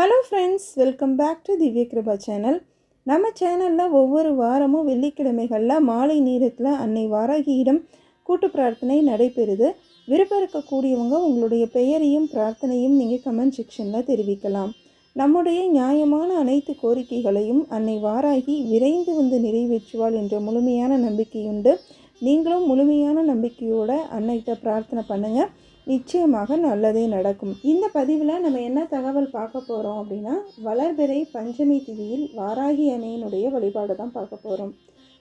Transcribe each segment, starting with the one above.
Hello friends welcome back to Divya Kiruba channel நம்ம சேனலில் ஒவ்வொரு வாரமும் வெள்ளிக்கிழமைகளில் மாலை நேரத்தில் அன்னை வாராகியிடம் கூட்டு பிரார்த்தனை நடைபெறுது. விருப்பம் இருக்கக்கூடியவங்க உங்களுடைய பெயரையும் பிரார்த்தனையும் நீங்கள் கமெண்ட் செக்ஷனில் தெரிவிக்கலாம். நம்முடைய நியாயமான அனைத்து கோரிக்கைகளையும் அன்னை வாராகி விரைந்து வந்து நிறைவேற்றுவாள் என்ற முழுமையான நம்பிக்கையுண்டு. நீங்களும் முழுமையான நம்பிக்கையோட அன்னைகிட்ட பிரார்த்தனை பண்ணுங்கள் நிச்சயமாக நல்லதே நடக்கும். இந்த பதிவில் நம்ம என்ன தகவல் பார்க்க போகிறோம் அப்படின்னா வளர்பிறை பஞ்சமி திதியில் வாராகி அன்னையினுடைய வழிபாடு தான் பார்க்க போகிறோம்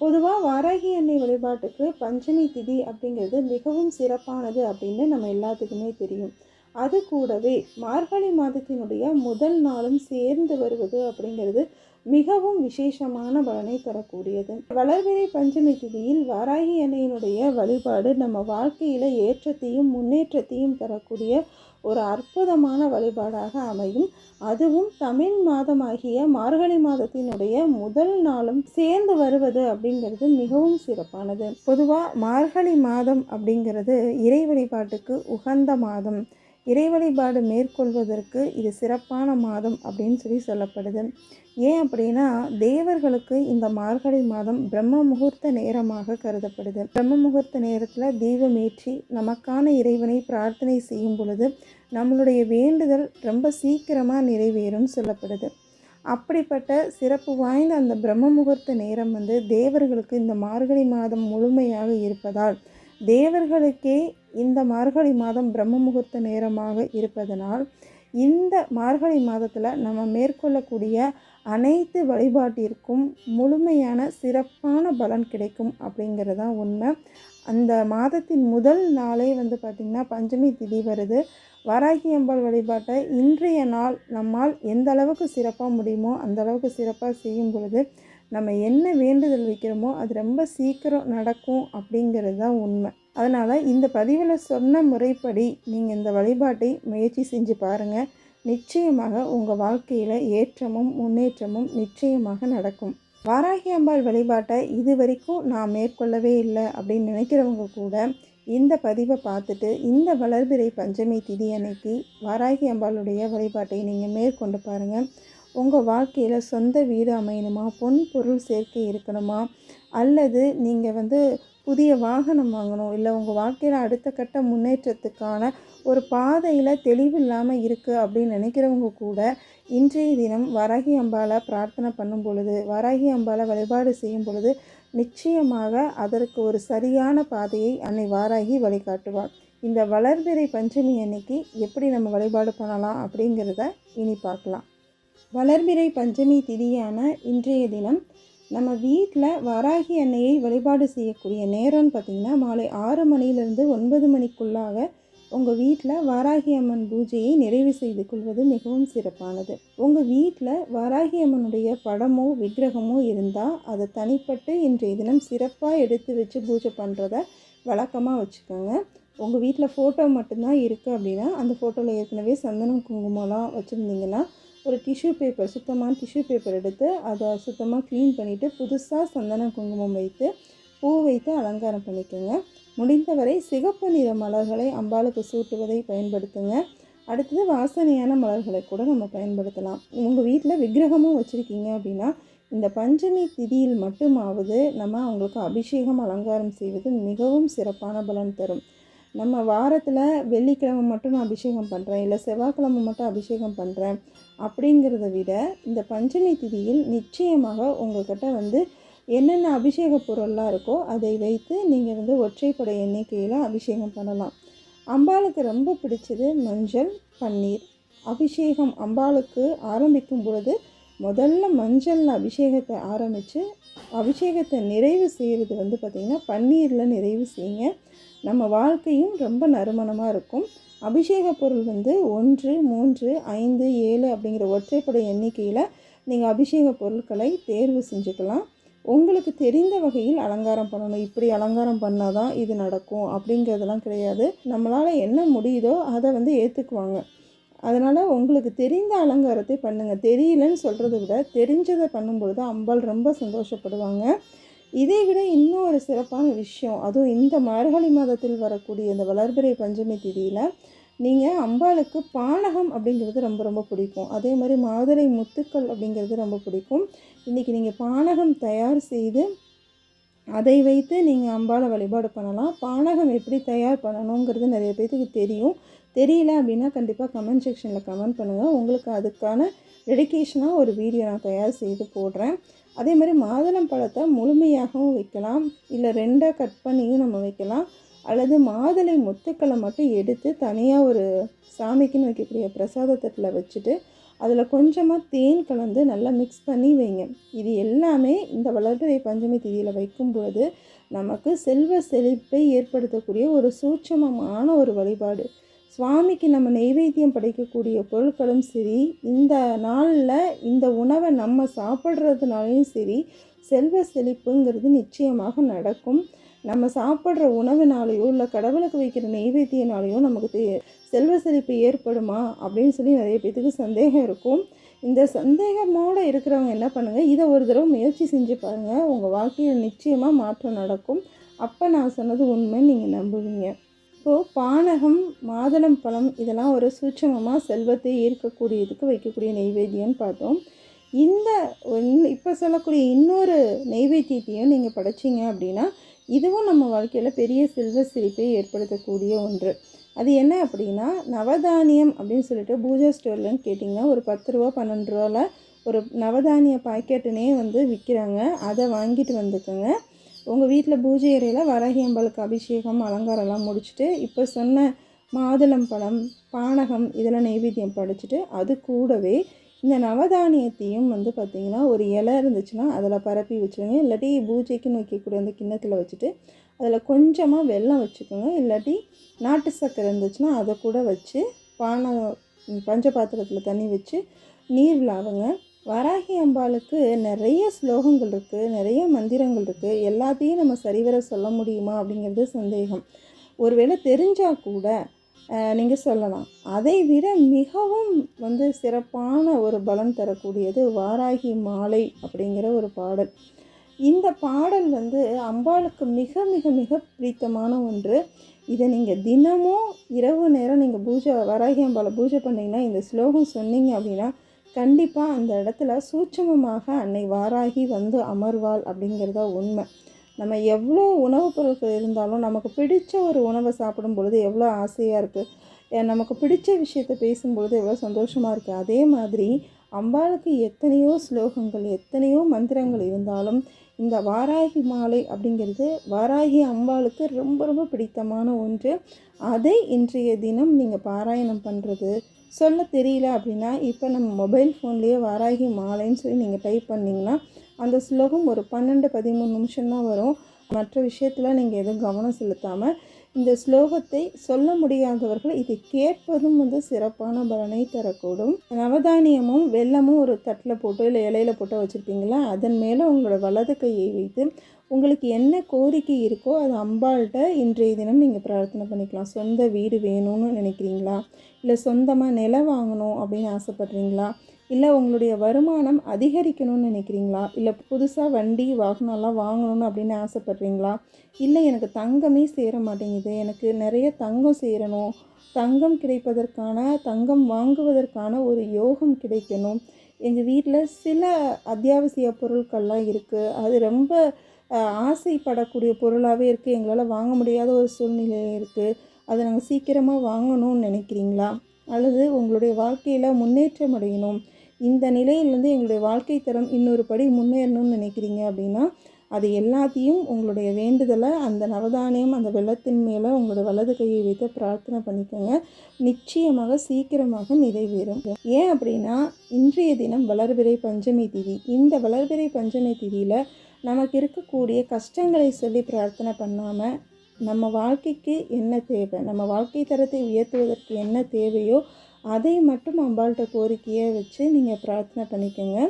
பொதுவாக வாராகி அன்னை வழிபாட்டுக்கு பஞ்சமி திதி அப்படிங்கிறது மிகவும் சிறப்பானது அப்படின்னு நம்ம எல்லாத்துக்குமே தெரியும். அது கூடவே மார்கழி மாதத்தினுடைய முதல் நாளும் சேர்ந்து வருவது அப்படிங்கிறது மிகவும் விசேஷமான பலனை தரக்கூடியது. வளர்விரை பஞ்சமி திதியில் வாராகி அன்னையினுடைய வழிபாடு நம்ம வாழ்க்கையில் ஏற்றத்தையும் முன்னேற்றத்தையும் தரக்கூடிய ஒரு அற்புதமான வழிபாடாக அமையும். அதுவும் தமிழ் மாதமாகிய மார்கழி மாதத்தினுடைய முதல் நாளும் சேர்ந்து வருவது அப்படிங்கிறது மிகவும் சிறப்பானது. பொதுவாக மார்கழி மாதம் அப்படிங்கிறது இறை வழிபாட்டுக்கு உகந்த மாதம். இறை வழிபாடு மேற்கொள்வதற்கு இது சிறப்பான மாதம் அப்படின்னு சொல்லி சொல்லப்படுது. ஏன் அப்படின்னா தேவர்களுக்கு இந்த மார்கழி மாதம் பிரம்ம முகூர்த்த நேரமாக கருதப்படுது. பிரம்ம முகூர்த்த நேரத்தில் தீபமேற்றி நமக்கான இறைவனை பிரார்த்தனை செய்யும் பொழுது நம்மளுடைய வேண்டுதல் ரொம்ப சீக்கிரமாக நிறைவேறும் சொல்லப்படுது. அப்படிப்பட்ட சிறப்பு வாய்ந்த அந்த பிரம்ம முகூர்த்த நேரம் வந்து தேவர்களுக்கு இந்த மார்கழி மாதம் முழுமையாக இருப்பதால் தேவர்களுக்கே இந்த மார்கழி மாதம் பிரம்ம முகூர்த்த நேரமாக இருப்பதனால் இந்த மார்கழி மாதத்தில் நம்ம மேற்கொள்ளக்கூடிய அனைத்து வழிபாட்டிற்கும் முழுமையான சிறப்பான பலன் கிடைக்கும் அப்படிங்கிறது தான் உண்மை. அந்த மாதத்தின் முதல் நாளே வந்து பார்த்திங்கன்னா பஞ்சமி திதி வருது. வராகி அம்பாள் வழிபாட்டை இன்றைய நாள் நம்மால் எந்த அளவுக்கு சிறப்பாக முடியுமோ அந்த அளவுக்கு சிறப்பாக செய்யும் பொழுது நம்ம என்ன வேண்டுதல் வைக்கிறோமோ அது ரொம்ப சீக்கிரம் நடக்கும் அப்படிங்கிறது தான் உண்மை. அதனால் இந்த பதிவில் சொன்ன முறைப்படி நீங்கள் இந்த வழிபாட்டை முயற்சி செஞ்சு பாருங்கள் நிச்சயமாக உங்கள் வாழ்க்கையில் ஏற்றமும் முன்னேற்றமும் நிச்சயமாக நடக்கும். வாராகி அம்பாள் வழிபாட்டை இது வரைக்கும் நான் மேற்கொள்ளவே இல்லை அப்படின்னு நினைக்கிறவங்க கூட இந்த பதிவை பார்த்துட்டு இந்த வளர்பிறை பஞ்சமி திதி அன்னைக்கு வாராகி அம்பாளுடைய வழிபாட்டை நீங்கள் மேற்கொண்டு பாருங்கள் உங்கள் வாழ்க்கையில் சொந்த வீடு அமையணுமா? பொன் பொருள் சேர்க்கை இருக்கணுமா? அல்லது நீங்கள் வந்து புதிய வாகனம் வாங்கணும் இல்லை உங்கள் வாழ்க்கையில் அடுத்த கட்ட முன்னேற்றத்துக்கான ஒரு பாதையில் தெளிவு இல்லாமல் இருக்குது அப்படின்னு நினைக்கிறவங்க கூட இன்றைய தினம் வராகி அம்பாலை பிரார்த்தனை பண்ணும் பொழுது வராகி அம்பாலை வழிபாடு செய்யும் பொழுது நிச்சயமாக அதற்கு ஒரு சரியான பாதையை அன்னை வாராகி வழிகாட்டுவாள் இந்த வளர்பிறை பஞ்சமி அன்னைக்கு எப்படி நம்ம வழிபாடு பண்ணலாம் அப்படிங்கிறத இனி பார்க்கலாம். வளர்பிறை பஞ்சமி திதியான இன்றைய தினம் நம்ம வீட்டில் வராகி அன்னையை வழிபாடு செய்யக்கூடிய நேரம்னு பார்த்திங்கன்னா மாலை ஆறு மணியிலிருந்து ஒன்பது மணிக்குள்ளாக உங்கள் வீட்டில் வாராகி அம்மன் பூஜையை நிறைவு செய்து கொள்வது மிகவும் சிறப்பானது. உங்கள் வீட்டில் வாராகி அம்மனுடைய படமோ விக்கிரகமோ இருந்தால் அதை தனிப்பட்டு இன்றைய தினம் சிறப்பாக எடுத்து வச்சு பூஜை பண்ணுறத வழக்கமாக வச்சுக்கோங்க. உங்கள் வீட்டில் ஃபோட்டோ மட்டும்தான் இருக்குது அப்படின்னா அந்த ஃபோட்டோவில் ஏற்கனவே சந்தனம் குங்குமம்லாம் வச்சுருந்தீங்கன்னா ஒரு டிஷ்யூ பேப்பர் சுத்தமான டிஷ்யூ பேப்பர் எடுத்து அதை சுத்தமாக க்ளீன் பண்ணிவிட்டு புதுசாக சந்தனம் குங்குமம் வைத்து பூ வைத்து அலங்காரம் பண்ணிக்கோங்க. முடிந்தவரை சிகப்பு நிற மலர்களை அம்பாளுக்கு சூட்டுவதை பயன்படுத்துங்க. அடுத்தது வாசனையான மலர்களை கூட நம்ம பயன்படுத்தலாம். உங்கள் வீட்டில் விக்கிரகமும் வச்சுருக்கீங்க அப்படின்னா இந்த பஞ்சமி திதியில் மட்டுமாவது நம்ம அவங்களுக்கு அபிஷேகம் அலங்காரம் செய்வது மிகவும் சிறப்பான பலன் தரும். நம்ம வாரத்தில் வெள்ளிக்கிழமை மட்டும் நான் அபிஷேகம் பண்ணுறேன் இல்லை செவ்வாய்க்கிழமை மட்டும் அபிஷேகம் பண்ணுறேன் அப்படிங்கிறத விட இந்த பஞ்சமி திதியில் நிச்சயமாக உங்கள்கிட்ட வந்து என்னென்ன அபிஷேக பொருள்லாம் இருக்கோ அதை வைத்து நீங்கள் வந்து ஒற்றைப்படை எண்ணிக்கையில் அபிஷேகம் பண்ணலாம். அம்பாளுக்கு ரொம்ப பிடிச்சது மஞ்சள் பன்னீர். அபிஷேகம் அம்பாளுக்கு ஆரம்பிக்கும் பொழுது முதல்ல மஞ்சள் அபிஷேகத்தை ஆரம்பித்து அபிஷேகத்தை நிறைவு செய்கிறது வந்து பார்த்திங்கன்னா பன்னீரில் நிறைவு செய்யுங்க. நம்ம வாழ்க்கையும் ரொம்ப நறுமணமாக இருக்கும். அபிஷேக பொருள் வந்து ஒன்று மூன்று ஐந்து ஏழு அப்படிங்கிற ஒற்றைப்படை எண்ணிக்கையில் நீங்கள் அபிஷேக பொருட்களை தேர்வு செஞ்சுக்கலாம். உங்களுக்கு தெரிந்த வகையில் அலங்காரம் பண்ணணும். இப்படி அலங்காரம் பண்ணால் தான் இது நடக்கும் அப்படிங்கிறதெல்லாம் கிடையாது. நம்மளால் என்ன முடியுதோ அதை வந்து ஏற்றுக்குவாங்க அதனால் உங்களுக்கு தெரிந்த அலங்காரத்தை பண்ணுங்கள் தெரியலன்னு சொல்கிறத விட தெரிஞ்சதை பண்ணும்பொழுது அம்பாள் ரொம்ப சந்தோஷப்படுவாங்க. இதை விட இன்னும் ஒரு சிறப்பான விஷயம் அதுவும் இந்த மார்கழி மாதத்தில் வரக்கூடிய இந்த வளர்பிறை பஞ்சமி திதியில் நீங்கள் அம்பாளுக்கு பானகம் அப்படிங்கிறது ரொம்ப ரொம்ப பிடிக்கும். அதே மாதிரி மாதுளை முத்துக்கள் அப்படிங்கிறது ரொம்ப பிடிக்கும். இன்றைக்கி நீங்கள் பானகம் தயார் செய்து அதை வைத்து நீங்கள் அம்பாளை வழிபாடு பண்ணலாம். பானகம் எப்படி தயார் பண்ணணுங்கிறது நிறைய பேர்த்துக்கு தெரியும். தெரியல அப்படின்னா கண்டிப்பாக கமெண்ட் செக்ஷனில் கமெண்ட் பண்ணுங்கள் உங்களுக்கு அதுக்கான டெடிக்கேஷனாக ஒரு வீடியோ நான் தயார் செய்து போடுறேன். அதே மாதிரி மாதுளம் பழத்தை முழுமையாகவும் வைக்கலாம். இல்லை ரெண்டாக கட் பண்ணியும் நம்ம வைக்கலாம். அல்லது மாதுளை முத்துக்களை மட்டும் எடுத்து தனியாக ஒரு சாமிக்குன்னு வைக்கக்கூடிய பிரசாத தட்டில் வச்சுட்டு அதில் கொஞ்சமாக தேன் கலந்து நல்லா மிக்ஸ் பண்ணி வைங்க. இது எல்லாமே இந்த வளர்பிறை பஞ்சமி திதியில் வைக்கும் பொழுது நமக்கு செல்வ செழிப்பை ஏற்படுத்தக்கூடிய ஒரு சூட்சமமான ஒரு வழிபாடு. சுவாமிக்கு நம்ம நெய்வேத்தியம் படைக்கக்கூடிய பொருட்களும் சரி இந்த நாளில் இந்த உணவை நம்ம சாப்பிட்றதுனாலையும் சரி செல்வ செழிப்புங்கிறது நிச்சயமாக நடக்கும். நம்ம சாப்பிட்ற உணவுனாலேயோ இல்லை கடவுளுக்கு வைக்கிற நெய்வேத்தியனாலேயோ நமக்கு செல்வ செழிப்பு ஏற்படுமா? அப்படின்னு சொல்லி நிறைய பேத்துக்கு சந்தேகம் இருக்கும். இந்த சந்தேகமோடு இருக்கிறவங்க என்ன பண்ணுங்கள் இதை ஒரு தடவை முயற்சி செஞ்சு பாருங்கள் உங்கள் வாழ்க்கையில் நிச்சயமாக மாற்றம் நடக்கும். அப்போ நான் சொன்னது உண்மைன்னு நீங்கள் நம்புவீங்க. இப்போது பானகம் மாதுளம் பழம் இதெல்லாம் ஒரு சூட்சமமாக செல்வத்தை ஈர்க்கக்கூடியதுக்கு வைக்கக்கூடிய நெய்வேத்தியம்னு பார்த்தோம். இந்த இப்போ சொல்லக்கூடிய இன்னொரு நெய்வேத்தியத்தையும் நீங்கள் படைச்சிங்க அப்படின்னா இதுவும் நம்ம வாழ்க்கையில் பெரிய செல்வ சிரிப்பை ஏற்படுத்தக்கூடிய ஒன்று. அது என்ன அப்படின்னா நவதானியம் அப்படின்னு சொல்லிட்டு பூஜா ஸ்டோர்லன்னு கேட்டிங்கன்னா ஒரு பத்து ரூபா பன்னெண்டு ரூபாவில் ஒரு நவதானிய பாக்கெட்டுனே வந்து விற்கிறாங்க அதை வாங்கிட்டு வந்துக்கோங்க. உங்கள் வீட்டில் பூஜை அறையில் வரகி அம்பலுக்கு அபிஷேகம் அலங்காரம்லாம் முடிச்சுட்டு இப்போ சொன்ன மாதுளம் பழம் பானகம் இதெல்லாம் நைவேத்தியம் படிச்சுட்டு அது கூடவே இந்த நவதானியத்தையும் வந்து பார்த்திங்கன்னா ஒரு இலை இருந்துச்சுன்னா அதில் பரப்பி வச்சுருங்க. இல்லாட்டி பூஜைக்குன்னு வைக்கக்கூடிய அந்த கிண்ணத்தில் வச்சுட்டு அதில் கொஞ்சமாக வெல்லம் வச்சுக்கோங்க. இல்லாட்டி நாட்டு சக்கரை இருந்துச்சுன்னா அதை கூட வச்சு பானை பஞ்ச பாத்திரத்தில் தண்ணி வச்சு நீர் விளாடுங்க வராகி அம்பாளுக்கு நிறைய ஸ்லோகங்கள் இருக்குது நிறைய மந்திரங்கள் இருக்குது எல்லாத்தையும் நம்ம சரிவர சொல்ல முடியுமா அப்படிங்கிறது சந்தேகம். ஒருவேளை தெரிஞ்சால் கூட நீங்கள் சொல்லலாம். அதை விட மிகவும் வந்து சிறப்பான ஒரு பலம் தரக்கூடியது வாராகி மாலை அப்படிங்கிற ஒரு பாடல். இந்த பாடல் வந்து அம்பாளுக்கு மிக மிக மிக பிடித்தமான ஒன்று. இதை நீங்கள் தினமும் இரவு நேரம் நீங்கள் பூஜை வராகி அம்பாவை பூஜை பண்ணிங்கன்னா இந்த ஸ்லோகம் சொன்னீங்க அப்படின்னா கண்டிப்பாக அந்த இடத்துல சூட்சமமாக அன்னை வாராகி வந்து அமர்வாள் அப்படிங்கிறதா உண்மை. நம்ம எவ்வளோ உணவுப் பொருட்கள் இருந்தாலும் நமக்கு பிடிச்ச ஒரு உணவை சாப்பிடும் பொழுது எவ்வளோ ஆசையாக இருக்குது நமக்கு பிடிச்ச விஷயத்த பேசும்பொழுது எவ்வளோ சந்தோஷமாக இருக்குது அதே மாதிரி அம்பாளுக்கு எத்தனையோ ஸ்லோகங்கள் எத்தனையோ மந்திரங்கள் இருந்தாலும் இந்த வாராகி மாலை அப்படிங்கிறது வாராகி அம்பாளுக்கு ரொம்ப ரொம்ப பிடித்தமான ஒன்று. அதை இன்றைய தினம் நீங்கள் பாராயணம் பண்ணுறது சொல்ல தெரியல அப்படின்னா இப்போ நம்ம மொபைல் ஃபோன்லேயே வாராகி மாலைன்னு சொல்லி நீங்கள் டைப் பண்ணிங்கன்னா அந்த ஸ்லோகம் ஒரு பன்னெண்டு பதிமூணு நிமிஷம்தான் வரும். மற்ற விஷயத்தில் நீங்கள் எதுவும் கவனம் செலுத்தாமல் இந்த ஸ்லோகத்தை சொல்ல முடியாதவர்கள் இதை கேட்பதும் வந்து சிறப்பான பலனை தரக்கூடும். நவதானியமும் வெள்ளமும் ஒரு தட்டில் போட்டு இல்லை இலையில போட்டு வச்சுருப்பீங்களா? அதன் மேலே உங்களோட வலது கையை வைத்து உங்களுக்கு என்ன கோரிக்கை இருக்கோ அது அம்பாள்கிட்ட இன்றைய தினம் நீங்கள் பிரார்த்தனை பண்ணிக்கலாம். சொந்த வீடு வேணும்னு நினைக்கிறீங்களா? இல்லை சொந்தமாக நிலம் வாங்கணும் அப்படின்னு ஆசைப்பட்றீங்களா? இல்லை உங்களுடைய வருமானம் அதிகரிக்கணும்னு நினைக்கிறீங்களா? இல்லை புதுசாக வண்டி வாகனம்லாம் வாங்கணும்னு அப்படின்னு ஆசைப்பட்றீங்களா? இல்லை எனக்கு தங்கமே சேர மாட்டேங்குது. எனக்கு நிறைய தங்கம் சேரணும். தங்கம் கிடைப்பதற்கான தங்கம் வாங்குவதற்கான ஒரு யோகம் கிடைக்கணும். எங்கள் வீட்டில் சில அத்தியாவசிய பொருட்கள்லாம் இருக்குது அது ரொம்ப ஆசைப்படக்கூடிய பொருளாகவே இருக்குது எங்களால் வாங்க முடியாத ஒரு சூழ்நிலை இருக்குது அதை நாங்கள் சீக்கிரமாக வாங்கணும்னு நினைக்கிறீங்களா? அல்லது உங்களுடைய வாழ்க்கையில் முன்னேற்றம் அடையணும். இந்த நிலையிலேருந்து எங்களுடைய வாழ்க்கை தரம் இன்னொரு படி முன்னேறணும்னு நினைக்கிறீங்க அப்படின்னா அது எல்லாத்தையும் உங்களுடைய வேண்டுதலை அந்த நவதானியம் அந்த வெள்ளத்தின் மேலே உங்களுடைய வலது கையை வைத்து பிரார்த்தனை பண்ணிக்கோங்க. நிச்சயமாக சீக்கிரமாக நிறைவேறும். ஏன் அப்படின்னா இன்றைய தினம் வளர்பிறை பஞ்சமி திதி. இந்த வளர்பிறை பஞ்சமி திதியில் நமக்கு இருக்கக்கூடிய கஷ்டங்களை சொல்லி பிரார்த்தனை பண்ணாமல் நம்ம வாழ்க்கைக்கு என்ன தேவை நம்ம வாழ்க்கை தரத்தை உயர்த்துவதற்கு என்ன தேவையோ அதை மட்டும் அம்பாள்கிட்ட கோரிக்கையை வச்சு நீங்கள் பிரார்த்தனை பண்ணிக்கோங்க.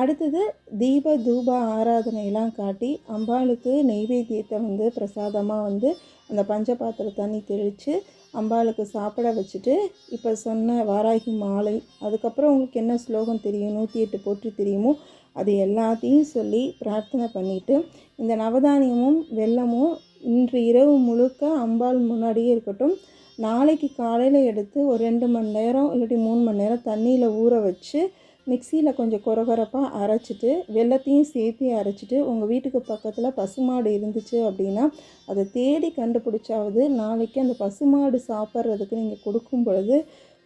அடுத்தது தீப தூப ஆராதனையெல்லாம் காட்டி அம்பாளுக்கு நெய்வேத்தியத்தை வந்து பிரசாதமாக வந்து அந்த பஞ்ச பாத்திர தண்ணி தெளித்து அம்பாளுக்கு சாப்பிட வச்சுட்டு இப்போ சொன்ன வாராகி மாலை அதுக்கப்புறம் உங்களுக்கு என்ன ஸ்லோகம் தெரியும் நூற்றி எட்டு போற்றி தெரியுமோ அது எல்லாத்தையும் சொல்லி பிரார்த்தனை பண்ணிவிட்டு இந்த நவதானியமும் வெள்ளமும் இன்று இரவு முழுக்க அம்பாள் முன்னாடியே இருக்கட்டும். நாளைக்கு காலையில் எடுத்து ஒரு ரெண்டு மணி நேரம் இல்லாட்டி மூணு மணி நேரம் தண்ணியில் ஊற வச்சு மிக்சியில் கொஞ்சம் குறகுறப்பாக அரைச்சிட்டு வெள்ளத்தையும் சேர்த்து அரைச்சிட்டு உங்கள் வீட்டுக்கு பக்கத்தில் பசுமாடு இருந்துச்சு அப்படின்னா அதை தேடி கண்டுபிடிச்சாவது நாளைக்கு அந்த பசுமாடு சாப்பிட்றதுக்கு நீங்கள் கொடுக்கும் பொழுது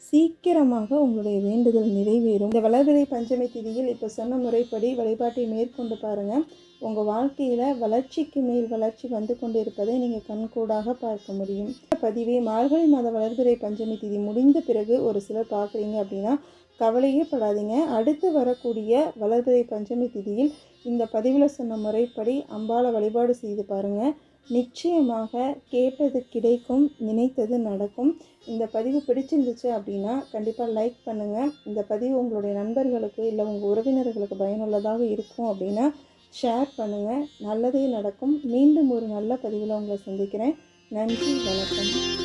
சீக்கிரமாக உங்களுடைய வேண்டுதல் நிறைவேறும். இந்த வளர்பிறை பஞ்சமி திதியில் இப்போ சொன்ன முறைப்படி வழிபாட்டை மேற்கொண்டு பாருங்கள் உங்கள் வாழ்க்கையில் வளர்ச்சிக்கு மேல் வளர்ச்சி வந்து கொண்டு இருப்பதை நீங்கள் கண்கூடாக பார்க்க முடியும். பதிவே மார்கழி மாத வளர்பிறை பஞ்சமி திதி முடிந்த பிறகு ஒரு சிலர் பார்க்குறீங்க அப்படின்னா கவலையே படாதீங்க. அடுத்து வரக்கூடிய வளர்பிறை பஞ்சமி திதியில் இந்த பதிவில் சொன்ன முறைப்படி அம்பாளை வழிபாடு செய்து பாருங்கள் நிச்சயமாக கேட்டது கிடைக்கும் நினைத்தது நடக்கும். இந்த பதிவு பிடிச்சிருந்துச்சு அப்படின்னா கண்டிப்பாக லைக் பண்ணுங்கள் இந்த பதிவு உங்களுடைய நண்பர்களுக்கு இல்லை உங்கள் உறவினர்களுக்கு பயனுள்ளதாக இருக்கும் அப்படின்னா ஷேர் பண்ணுங்கள் நல்லதே நடக்கும். மீண்டும் ஒரு நல்ல பதிவில் உங்களை சந்திக்கிறேன். நன்றி வணக்கம்.